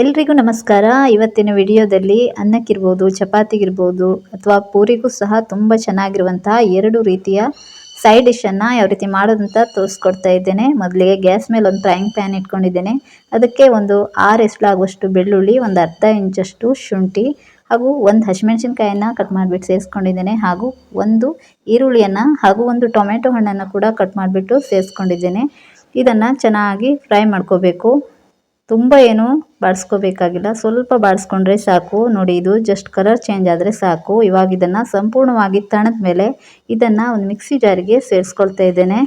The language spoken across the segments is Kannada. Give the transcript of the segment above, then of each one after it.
ಎಲ್ರಿಗೂ ನಮಸ್ಕಾರ. ಇವತ್ತಿನ ವಿಡಿಯೋದಲ್ಲಿ ಅನ್ನಕ್ಕಿರ್ಬೋದು, ಚಪಾತಿಗಿರ್ಬೋದು, ಅಥವಾ ಪೂರಿಗೂ ಸಹ ತುಂಬ ಚೆನ್ನಾಗಿರುವಂತಹ ಎರಡು ರೀತಿಯ ಸೈಡ್ ಡಿಶನ್ನು ಯಾವ ರೀತಿ ಮಾಡೋದಂತ ತೋರಿಸ್ಕೊಡ್ತಾ ಇದ್ದೇನೆ. ಮೊದಲಿಗೆ ಗ್ಯಾಸ್ ಮೇಲೆ ಒಂದು ಫ್ರೈಂಗ್ ಪ್ಯಾನ್ ಇಟ್ಕೊಂಡಿದ್ದೇನೆ. ಅದಕ್ಕೆ ಒಂದು ಆರು ಎಸ್ಲಾಗುವಷ್ಟು ಬೆಳ್ಳುಳ್ಳಿ, ಒಂದು ಅರ್ಧ ಇಂಚಷ್ಟು ಶುಂಠಿ ಹಾಗೂ ಒಂದು ಹಸಿಮೆಣಸಿನ್ಕಾಯನ್ನು ಕಟ್ ಮಾಡಿಬಿಟ್ಟು ಸೇರಿಸ್ಕೊಂಡಿದ್ದೇನೆ ಹಾಗೂ ಒಂದು ಈರುಳ್ಳಿಯನ್ನು ಹಾಗೂ ಒಂದು ಟೊಮೆಟೊ ಹಣ್ಣನ್ನು ಕೂಡ ಕಟ್ ಮಾಡಿಬಿಟ್ಟು ಸೇರಿಸ್ಕೊಂಡಿದ್ದೇನೆ ಇದನ್ನು ಚೆನ್ನಾಗಿ ಫ್ರೈ ಮಾಡ್ಕೋಬೇಕು. ತುಂಬ ಏನು ಬಾಡಿಸ್ಕೋಬೇಕಾಗಿಲ್ಲ ಸ್ವಲ್ಪ ಬಾಡಿಸ್ಕೊಂಡ್ರೆ ಸಾಕು. ನೋಡಿ, ಇದು ಜಸ್ಟ್ ಕಲರ್ ಚೇಂಜ್ ಆದರೆ ಸಾಕು. ಇವಾಗ ಇದನ್ನು ಸಂಪೂರ್ಣವಾಗಿ ತಣದ ಮೇಲೆ ಇದನ್ನು ಒಂದು ಮಿಕ್ಸಿ ಜಾರಿಗೆ ಸೇರಿಸ್ಕೊಳ್ತಾ ಇದ್ದೇನೆ.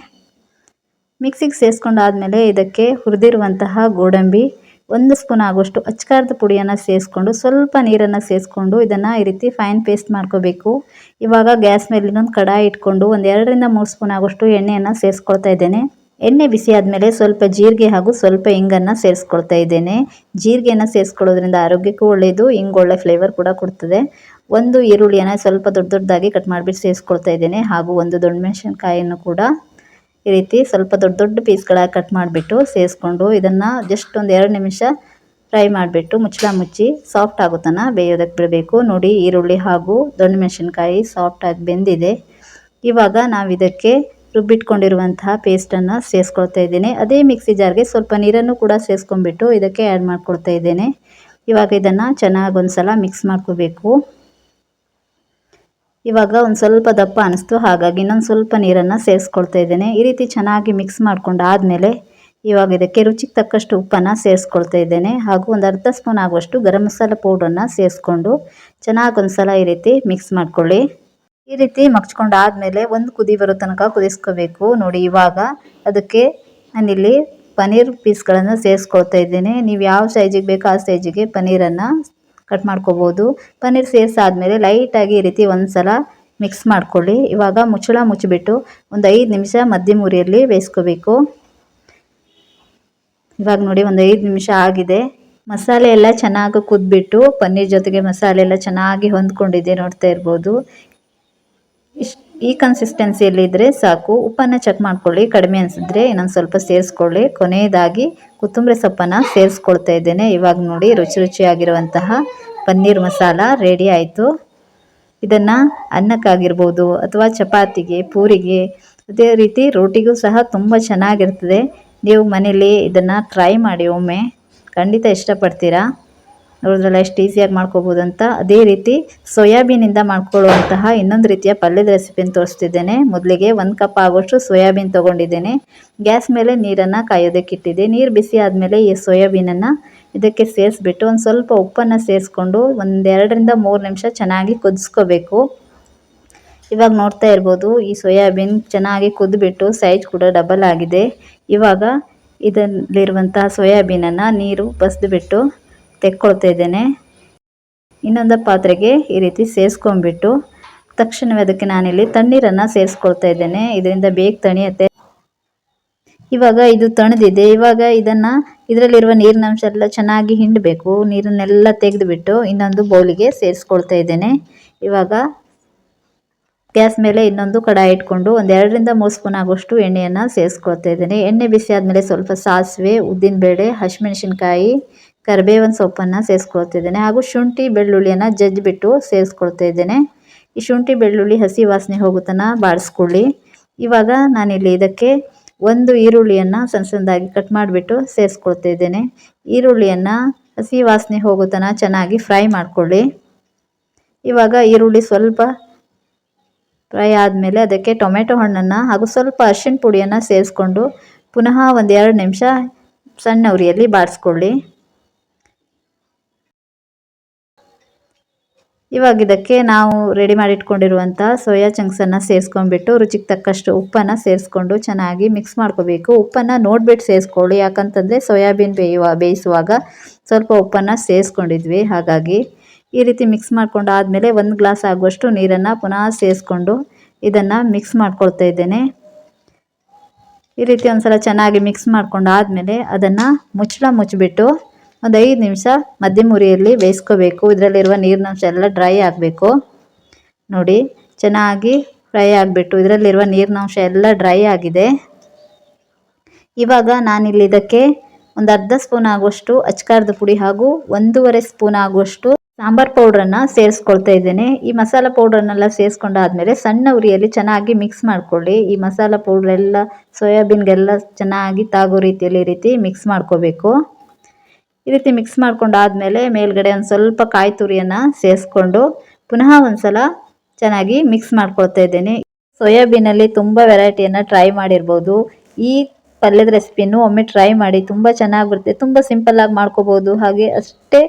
ಮಿಕ್ಸಿಗೆ ಸೇರಿಸ್ಕೊಂಡಾದಮೇಲೆ ಇದಕ್ಕೆ ಹುರಿದಿರುವಂತಹ ಗೋಡಂಬಿ, ಒಂದು ಸ್ಪೂನ್ ಆಗುವಷ್ಟು ಅಚ್ಕಾರದ ಪುಡಿಯನ್ನು ಸೇರಿಸ್ಕೊಂಡು ಸ್ವಲ್ಪ ನೀರನ್ನು ಸೇರಿಸ್ಕೊಂಡು ಇದನ್ನು ಈ ರೀತಿ ಫೈನ್ ಪೇಸ್ಟ್ ಮಾಡ್ಕೋಬೇಕು. ಇವಾಗ ಗ್ಯಾಸ್ ಮೇಲೆ ಇನ್ನೊಂದು ಕಡಾಯಿ ಇಟ್ಕೊಂಡು ಒಂದು ಎರಡರಿಂದ ಮೂರು ಸ್ಪೂನ್ ಆಗೋಷ್ಟು ಎಣ್ಣೆಯನ್ನು ಸೇರಿಸ್ಕೊಳ್ತಾ ಇದ್ದೇನೆ. ಎಣ್ಣೆ ಬಿಸಿ ಆದಮೇಲೆ ಸ್ವಲ್ಪ ಜೀರಿಗೆ ಹಾಗೂ ಸ್ವಲ್ಪ ಇಂಗನ್ನು ಸೇರಿಸ್ಕೊಳ್ತಾ ಇದ್ದೇನೆ. ಜೀರಿಗೆಯನ್ನು ಸೇರಿಸ್ಕೊಳ್ಳೋದ್ರಿಂದ ಆರೋಗ್ಯಕ್ಕೂ ಒಳ್ಳೆಯದು ಹಿಂಗೆ ಒಳ್ಳೆ ಫ್ಲೇವರ್ ಕೂಡ ಕೊಡ್ತದೆ. ಒಂದು ಈರುಳ್ಳಿಯನ್ನು ಸ್ವಲ್ಪ ದೊಡ್ಡ ದೊಡ್ಡದಾಗಿ ಕಟ್ ಮಾಡಿಬಿಟ್ಟು ಸೇರಿಸ್ಕೊಳ್ತಾ ಇದ್ದೇನೆ. ಹಾಗೂ ಒಂದು ದೊಡ್ಡ ಮೆಣಸಿನಕಾಯಿಯನ್ನು ಕೂಡ ಈ ರೀತಿ ಸ್ವಲ್ಪ ದೊಡ್ಡ ದೊಡ್ಡ ಪೀಸ್ಗಳಾಗಿ ಕಟ್ ಮಾಡಿಬಿಟ್ಟು ಸೇರಿಸ್ಕೊಂಡು ಇದನ್ನು ಜಸ್ಟ್ ಒಂದು ಎರಡು ನಿಮಿಷ ಫ್ರೈ ಮಾಡಿಬಿಟ್ಟು ಮುಚ್ಚಳ ಮುಚ್ಚಿ ಸಾಫ್ಟ್ ಆಗುತ್ತಾನ ಬೇಯೋದಕ್ಕೆ ಬಿಡಬೇಕು. ನೋಡಿ ಈರುಳ್ಳಿ ಹಾಗೂ ದೊಣ್ಣೆ ಮೆಣಸಿನ್ಕಾಯಿ ಸಾಫ್ಟಾಗಿ ಬೆಂದಿದೆ. ಇವಾಗ ನಾವು ಇದಕ್ಕೆ ರುಬ್ಬಿಟ್ಕೊಂಡಿರುವಂತಹ ಪೇಸ್ಟನ್ನು ಸೇರಿಸ್ಕೊಳ್ತಾ ಇದ್ದೀನಿ. ಅದೇ ಮಿಕ್ಸಿ ಜಾರ್ಗೆ ಸ್ವಲ್ಪ ನೀರನ್ನು ಕೂಡ ಸೇರಿಸ್ಕೊಂಡ್ಬಿಟ್ಟು ಇದಕ್ಕೆ ಆ್ಯಡ್ ಮಾಡ್ಕೊಳ್ತಾ ಇದ್ದೇನೆ. ಇವಾಗ ಇದನ್ನು ಚೆನ್ನಾಗಿ ಒಂದು ಸಲ ಮಿಕ್ಸ್ ಮಾಡ್ಕೋಬೇಕು. ಇವಾಗ ಒಂದು ಸ್ವಲ್ಪ ದಪ್ಪ ಅನಿಸ್ತು, ಹಾಗಾಗಿ ಇನ್ನೊಂದು ಸ್ವಲ್ಪ ನೀರನ್ನು ಸೇರಿಸ್ಕೊಳ್ತಾ ಇದ್ದೇನೆ. ಈ ರೀತಿ ಚೆನ್ನಾಗಿ ಮಿಕ್ಸ್ ಮಾಡ್ಕೊಂಡು ಆದಮೇಲೆ ಇವಾಗ ಇದಕ್ಕೆ ರುಚಿಗೆ ತಕ್ಕಷ್ಟು ಉಪ್ಪನ್ನು ಸೇರಿಸ್ಕೊಳ್ತಾ ಇದ್ದೇನೆ. ಹಾಗೂ ಒಂದು ಅರ್ಧ ಸ್ಪೂನ್ ಆಗುವಷ್ಟು ಗರಂ ಮಸಾಲ ಪೌಡ್ರನ್ನು ಸೇರಿಸ್ಕೊಂಡು ಚೆನ್ನಾಗಿ ಒಂದು ಸಲ ಈ ರೀತಿ ಮಿಕ್ಸ್ ಮಾಡ್ಕೊಳ್ಳಿ. ಈ ರೀತಿ ಮಗ್ಚ್ಕೊಂಡು ಆದಮೇಲೆ ಒಂದು ಕುದಿ ಬರೋ ತನಕ ಕುದಿಸ್ಕೋಬೇಕು. ನೋಡಿ ಇವಾಗ ಅದಕ್ಕೆ ನಾನಿಲ್ಲಿ ಪನ್ನೀರ್ ಪೀಸ್ಗಳನ್ನು ಸೇರಿಸ್ಕೊಳ್ತಾ ಇದ್ದೇನೆ. ನೀವು ಯಾವ ಸೈಜಿಗೆ ಬೇಕೋ ಆ ಸೈಜಿಗೆ ಪನ್ನೀರನ್ನು ಕಟ್ ಮಾಡ್ಕೋಬೋದು. ಪನ್ನೀರ್ ಸೇರಿಸಾದ್ಮೇಲೆ ಲೈಟಾಗಿ ಈ ರೀತಿ ಒಂದು ಸಲ ಮಿಕ್ಸ್ ಮಾಡ್ಕೊಳ್ಳಿ. ಇವಾಗ ಮುಚ್ಚಳ ಮುಚ್ಚಿಬಿಟ್ಟು ಒಂದು ಐದು ನಿಮಿಷ ಮಧ್ಯಮ ಉರಿಯಲ್ಲಿ ಬೇಯಿಸ್ಕೋಬೇಕು. ಇವಾಗ ನೋಡಿ ಒಂದು ಐದು ನಿಮಿಷ ಆಗಿದೆ. ಮಸಾಲೆ ಎಲ್ಲ ಚೆನ್ನಾಗಿ ಕುದ್ಬಿಟ್ಟು ಪನ್ನೀರ್ ಜೊತೆಗೆ ಮಸಾಲೆ ಎಲ್ಲ ಚೆನ್ನಾಗಿ ಹೊಂದ್ಕೊಂಡಿದೆ ನೋಡ್ತಾ ಇರ್ಬೋದು. ಇಷ್ಟು ಈ ಕನ್ಸಿಸ್ಟೆನ್ಸಿಯಲ್ಲಿ ಇದ್ದರೆ ಸಾಕು. ಉಪ್ಪನ್ನು ಚೆಕ್ ಮಾಡ್ಕೊಳ್ಳಿ. ಕಡಿಮೆ ಅನಿಸಿದ್ರೆ ಇನ್ನೊಂದು ಸ್ವಲ್ಪ ಸೇರಿಸ್ಕೊಳ್ಳಿ. ಕೊನೆಯದಾಗಿ ಕೊತ್ತಂಬರಿ ಸೊಪ್ಪನ್ನು ಸೇರಿಸ್ಕೊಳ್ತಾ ಇದ್ದೇನೆ. ಇವಾಗ ನೋಡಿ ರುಚಿ ರುಚಿಯಾಗಿರುವಂತಹ ಪನ್ನೀರ್ ಮಸಾಲ ರೆಡಿ ಆಯಿತು. ಇದನ್ನು ಅನ್ನಕ್ಕಾಗಿರ್ಬೋದು ಅಥವಾ ಚಪಾತಿಗೆ, ಪೂರಿಗೆ, ಅದೇ ರೀತಿ ರೋಟಿಗೂ ಸಹ ತುಂಬ ಚೆನ್ನಾಗಿರ್ತದೆ. ನೀವು ಮನೇಲಿ ಇದನ್ನು ಟ್ರೈ ಮಾಡಿ ಒಮ್ಮೆ. ಖಂಡಿತ ಇಷ್ಟಪಡ್ತೀರಾ? ನೋಡಿದ್ರಲ್ಲ ಎಷ್ಟು ಈಸಿಯಾಗಿ ಮಾಡ್ಕೋಬೋದು ಅಂತ ಅದೇ ರೀತಿ ಸೋಯಾಬೀನಿಂದ ಮಾಡ್ಕೊಳ್ಳುವಂತಹ ಇನ್ನೊಂದು ರೀತಿಯ ಪಲ್ಯದ ರೆಸಿಪಿನ ತೋರಿಸ್ತಿದ್ದೇನೆ. ಮೊದಲಿಗೆ ಒಂದು ಕಪ್ ಆಗೋಷ್ಟು ಸೋಯಾಬೀನ್ ತೊಗೊಂಡಿದ್ದೇನೆ. ಗ್ಯಾಸ್ ಮೇಲೆ ನೀರನ್ನು ಕಾಯೋದಕ್ಕೆ ಇಟ್ಟಿದ್ದೆ. ನೀರು ಬಿಸಿ ಆದಮೇಲೆ ಈ ಸೋಯಾಬೀನನ್ನು ಇದಕ್ಕೆ ಸೇರಿಸ್ಬಿಟ್ಟು ಒಂದು ಸ್ವಲ್ಪ ಉಪ್ಪನ್ನು ಸೇರಿಸ್ಕೊಂಡು ಒಂದೆರಡರಿಂದ ಮೂರು ನಿಮಿಷ ಚೆನ್ನಾಗಿ ಕುದಿಸ್ಕೋಬೇಕು. ಇವಾಗ ನೋಡ್ತಾ ಇರ್ಬೋದು, ಈ ಸೋಯಾಬೀನ್ ಚೆನ್ನಾಗಿ ಕುದ್ಬಿಟ್ಟು ಸೈಜ್ ಕೂಡ ಡಬಲ್ ಆಗಿದೆ. ಇವಾಗ ಇದರಲ್ಲಿರುವಂತಹ ಸೋಯಾಬೀನನ್ನು ನೀರು ಬಸಿದ್ಬಿಟ್ಟು ತೆಕ್ಕೊಳ್ತಾ ಇದ್ದೇನೆ. ಇನ್ನೊಂದು ಪಾತ್ರೆಗೆ ಈ ರೀತಿ ಸೇರಿಸ್ಕೊಂಡ್ಬಿಟ್ಟು ತಕ್ಷಣವೇ ಅದಕ್ಕೆ ನಾನಿಲ್ಲಿ ತಣ್ಣೀರನ್ನು ಸೇರಿಸ್ಕೊಳ್ತಾ ಇದ್ದೇನೆ. ಇದರಿಂದ ಬೇಗ ತಣಿಯತ್ತೆ. ಇವಾಗ ಇದು ತಣದಿದೆ. ಇವಾಗ ಇದನ್ನು ಇದರಲ್ಲಿರುವ ನೀರಿನ ಅಂಶ ಎಲ್ಲ ಚೆನ್ನಾಗಿ ಹಿಂಡಬೇಕು. ನೀರನ್ನೆಲ್ಲ ತೆಗೆದುಬಿಟ್ಟು ಇನ್ನೊಂದು ಬೌಲಿಗೆ ಸೇರಿಸ್ಕೊಳ್ತಾ ಇದ್ದೇನೆ. ಇವಾಗ ಗ್ಯಾಸ್ ಮೇಲೆ ಇನ್ನೊಂದು ಕಡಾಯಿ ಇಟ್ಕೊಂಡು ಒಂದೆರಡರಿಂದ ಮೂರು ಸ್ಪೂನ್ ಆಗೋಷ್ಟು ಎಣ್ಣೆಯನ್ನು ಸೇರಿಸ್ಕೊಳ್ತಾ ಇದ್ದೇನೆ. ಎಣ್ಣೆ ಬಿಸಿ ಆದಮೇಲೆ ಸ್ವಲ್ಪ ಸಾಸಿವೆ, ಉದ್ದಿನಬೇಳೆ, ಹಸಿಮೆಣಸಿನ್ಕಾಯಿ ಕರಿಬೇವಿನ ಸೊಪ್ಪನ್ನು ಸೇರಿಸ್ಕೊಳ್ತಿದ್ದೇನೆ ಹಾಗೂ ಶುಂಠಿ ಬೆಳ್ಳುಳ್ಳಿಯನ್ನು ಜಜ್ಜಿಬಿಟ್ಟು ಸೇರಿಸ್ಕೊಳ್ತಾ ಇದ್ದೇನೆ. ಈ ಶುಂಠಿ ಬೆಳ್ಳುಳ್ಳಿ ಹಸಿ ವಾಸನೆ ಹೋಗುತ್ತನ ಬಾಡಿಸ್ಕೊಳ್ಳಿ ಇವಾಗ ನಾನಿಲ್ಲಿ ಇದಕ್ಕೆ ಒಂದು ಈರುಳ್ಳಿಯನ್ನು ಸಣ್ಣ ಸಣ್ಣದಾಗಿ ಕಟ್ ಮಾಡಿಬಿಟ್ಟು ಸೇರಿಸ್ಕೊಳ್ತಾ ಇದ್ದೇನೆ. ಈರುಳ್ಳಿಯನ್ನು ಹಸಿ ವಾಸನೆ ಹೋಗುತ್ತನ ಚೆನ್ನಾಗಿ ಫ್ರೈ ಮಾಡಿಕೊಳ್ಳಿ. ಇವಾಗ ಈರುಳ್ಳಿ ಸ್ವಲ್ಪ ಫ್ರೈ ಆದಮೇಲೆ ಅದಕ್ಕೆ ಟೊಮೆಟೊ ಹಣ್ಣನ್ನು ಹಾಗೂ ಸ್ವಲ್ಪ ಅರಿಶಿಣ ಪುಡಿಯನ್ನು ಸೇರಿಸ್ಕೊಂಡು ಪುನಃ ಒಂದು ಎರಡು ನಿಮಿಷ ಸಣ್ಣ ಉರಿಯಲ್ಲಿ ಬಾಡಿಸ್ಕೊಳ್ಳಿ ಇವಾಗ ಇದಕ್ಕೆ ನಾವು ರೆಡಿ ಮಾಡಿ ಇಟ್ಕೊಂಡಿರುವಂಥ ಸೋಯಾ ಚಂಕ್ಸನ್ನು ಸೇರಿಸ್ಕೊಂಡ್ಬಿಟ್ಟು, ರುಚಿಗೆ ತಕ್ಕಷ್ಟು ಉಪ್ಪನ್ನು ಸೇರಿಸ್ಕೊಂಡು ಚೆನ್ನಾಗಿ ಮಿಕ್ಸ್ ಮಾಡ್ಕೋಬೇಕು. ಉಪ್ಪನ್ನು ನೋಡ್ಬಿಟ್ಟು ಸೇರಿಸ್ಕೊಳ್ಳಿ. ಯಾಕಂತಂದರೆ ಸೋಯಾಬೀನ್ ಬೇಯುವ, ಬೇಯಿಸುವಾಗ ಸ್ವಲ್ಪ ಉಪ್ಪನ್ನು ಸೇರಿಸ್ಕೊಂಡಿದ್ವಿ. ಹಾಗಾಗಿ ಈ ರೀತಿ ಮಿಕ್ಸ್ ಮಾಡ್ಕೊಂಡು ಆದಮೇಲೆ ಒಂದು ಗ್ಲಾಸ್ ಆಗುವಷ್ಟು ನೀರನ್ನು ಪುನಃ ಸೇರಿಸ್ಕೊಂಡು ಇದನ್ನು ಮಿಕ್ಸ್ ಮಾಡ್ಕೊಳ್ತಾ ಇದ್ದೇನೆ. ಈ ರೀತಿ ಒಂದು ಸಲ ಚೆನ್ನಾಗಿ ಮಿಕ್ಸ್ ಮಾಡ್ಕೊಂಡು ಆದಮೇಲೆ ಅದನ್ನು ಮುಚ್ಚಳ ಮುಚ್ಚಿಬಿಟ್ಟು ಒಂದು ಐದು ನಿಮಿಷ ಮಧ್ಯಮ ಉರಿಯಲ್ಲಿ ಬೇಯಿಸ್ಕೋಬೇಕು. ಇದರಲ್ಲಿರುವ ನೀರಿನಂಶ ಎಲ್ಲ ಡ್ರೈ ಆಗಬೇಕು. ನೋಡಿ, ಚೆನ್ನಾಗಿ ಫ್ರೈ ಆಗಿಬಿಟ್ಟು ಇದರಲ್ಲಿರುವ ನೀರಿನಂಶ ಎಲ್ಲ ಡ್ರೈ ಆಗಿದೆ. ಇವಾಗ ನಾನಿಲ್ಲಿ ಇದಕ್ಕೆ ಒಂದು ಅರ್ಧ ಸ್ಪೂನ್ ಆಗುವಷ್ಟು ಅಚ್ಕಾರದ ಪುಡಿ ಹಾಗೂ ಒಂದೂವರೆ ಸ್ಪೂನ್ ಆಗುವಷ್ಟು ಸಾಂಬಾರ್ ಪೌಡ್ರನ್ನು ಸೇರಿಸ್ಕೊಳ್ತಾ ಇದ್ದೇನೆ. ಈ ಮಸಾಲ ಪೌಡ್ರನ್ನೆಲ್ಲ ಸೇರಿಸ್ಕೊಂಡಾದ್ಮೇಲೆ ಸಣ್ಣ ಉರಿಯಲ್ಲಿ ಚೆನ್ನಾಗಿ ಮಿಕ್ಸ್ ಮಾಡ್ಕೊಳ್ಳಿ. ಈ ಮಸಾಲ ಪೌಡ್ರೆಲ್ಲ ಸೋಯಾಬೀನ್ಗೆಲ್ಲ ಚೆನ್ನಾಗಿ ತಾಗೋ ರೀತಿಯಲ್ಲಿ ರೀತಿ ಮಿಕ್ಸ್ ಮಾಡ್ಕೋಬೇಕು. ಈ ರೀತಿ ಮಿಕ್ಸ್ ಮಾಡ್ಕೊಂಡಾದ್ಮೇಲೆ ಮೇಲ್ಗಡೆ ಒಂದು ಸ್ವಲ್ಪ ಕಾಯಿ ತುರಿಯನ್ನು ಸೇರಿಸ್ಕೊಂಡು ಪುನಃ ಒಂದ್ಸಲ ಚೆನ್ನಾಗಿ ಮಿಕ್ಸ್ ಮಾಡ್ಕೊಳ್ತಾ ಇದ್ದೇನೆ. ಸೋಯಾಬೀನಲ್ಲಿ ತುಂಬ ವೆರೈಟಿಯನ್ನು ಟ್ರೈ ಮಾಡಿರ್ಬೋದು. ಈ ಪಲ್ಯದ ರೆಸಿಪಿನೂ ಒಮ್ಮೆ ಟ್ರೈ ಮಾಡಿ ತುಂಬ ಚೆನ್ನಾಗಿ ಬರುತ್ತೆ. ತುಂಬ ಸಿಂಪಲ್ಲಾಗಿ ಮಾಡ್ಕೋಬೋದು. ಹಾಗೆ ಅಷ್ಟೇ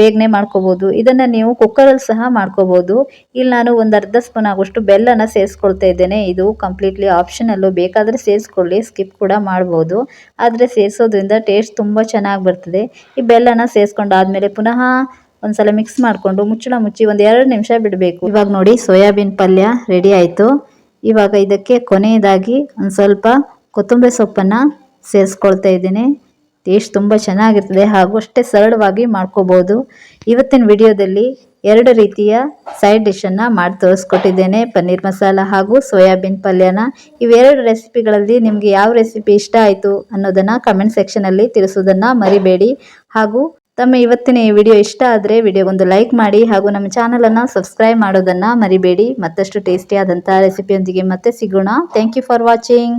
ಬೇಗನೆ ಮಾಡ್ಕೋಬೋದು. ಇದನ್ನು ನೀವು ಕುಕ್ಕರಲ್ಲಿ ಸಹ ಮಾಡ್ಕೋಬೋದು. ಇಲ್ಲಿ ನಾನು ಒಂದು ಅರ್ಧ ಸ್ಪೂನ್ ಆಗುವಷ್ಟು ಬೆಲ್ಲನ ಸೇರಿಸ್ಕೊಳ್ತಾ ಇದ್ದೇನೆ. ಇದು ಕಂಪ್ಲೀಟ್ಲಿ ಆಪ್ಷನಲ್ಲು ಬೇಕಾದರೆ ಸೇರಿಸ್ಕೊಳ್ಳಿ ಸ್ಕಿಪ್ ಕೂಡ ಮಾಡ್ಬೋದು. ಆದರೆ ಸೇರಿಸೋದ್ರಿಂದ ಟೇಸ್ಟ್ ತುಂಬ ಚೆನ್ನಾಗಿ ಬರ್ತದೆ. ಈ ಬೆಲ್ಲನ ಸೇರಿಸ್ಕೊಂಡಾದ್ಮೇಲೆ ಪುನಃ ಒಂದ್ಸಲ ಮಿಕ್ಸ್ ಮಾಡಿಕೊಂಡು ಮುಚ್ಚಳ ಮುಚ್ಚಿ ಒಂದು ಎರಡು ನಿಮಿಷ ಬಿಡಬೇಕು. ಇವಾಗ ನೋಡಿ ಸೋಯಾಬೀನ್ ಪಲ್ಯ ರೆಡಿ ಆಯಿತು. ಇವಾಗ ಇದಕ್ಕೆ ಕೊನೆಯದಾಗಿ ಒಂದು ಸ್ವಲ್ಪ ಕೊತ್ತಂಬರಿ ಸೊಪ್ಪನ್ನು ಸೇರಿಸ್ಕೊಳ್ತಾ ಇದ್ದೀನಿ. ಟೇಸ್ಟ್ ತುಂಬ ಚೆನ್ನಾಗಿರ್ತದೆ ಹಾಗೂ ಅಷ್ಟೇ ಸರಳವಾಗಿ ಮಾಡ್ಕೋಬೋದು. ಇವತ್ತಿನ ವಿಡಿಯೋದಲ್ಲಿ ಎರಡು ರೀತಿಯ ಸೈಡ್ ಡಿಶನ್ನು ಮಾಡಿ ತೋರಿಸ್ಕೊಟ್ಟಿದ್ದೇನೆ. ಪನ್ನೀರ್ ಮಸಾಲ ಹಾಗೂ ಸೋಯಾಬೀನ್ ಪಲ್ಯನ. ಇವೆರಡು ರೆಸಿಪಿಗಳಲ್ಲಿ ನಿಮಗೆ ಯಾವ ರೆಸಿಪಿ ಇಷ್ಟ ಆಯಿತು ಅನ್ನೋದನ್ನು ಕಮೆಂಟ್ ಸೆಕ್ಷನಲ್ಲಿ ತಿಳಿಸೋದನ್ನು ಮರಿಬೇಡಿ. ಹಾಗೂ ತಮ್ಮ ಇವತ್ತಿನ ಈ ವಿಡಿಯೋ ಇಷ್ಟ ಆದರೆ ವಿಡಿಯೋಗೊಂದು ಲೈಕ್ ಮಾಡಿ ಹಾಗೂ ನಮ್ಮ ಚಾನಲನ್ನು ಸಬ್ಸ್ಕ್ರೈಬ್ ಮಾಡೋದನ್ನು ಮರಿಬೇಡಿ. ಮತ್ತಷ್ಟು ಟೇಸ್ಟಿಯಾದಂಥ ರೆಸಿಪಿಯೊಂದಿಗೆ ಮತ್ತೆ ಸಿಗೋಣ. Thank you for watching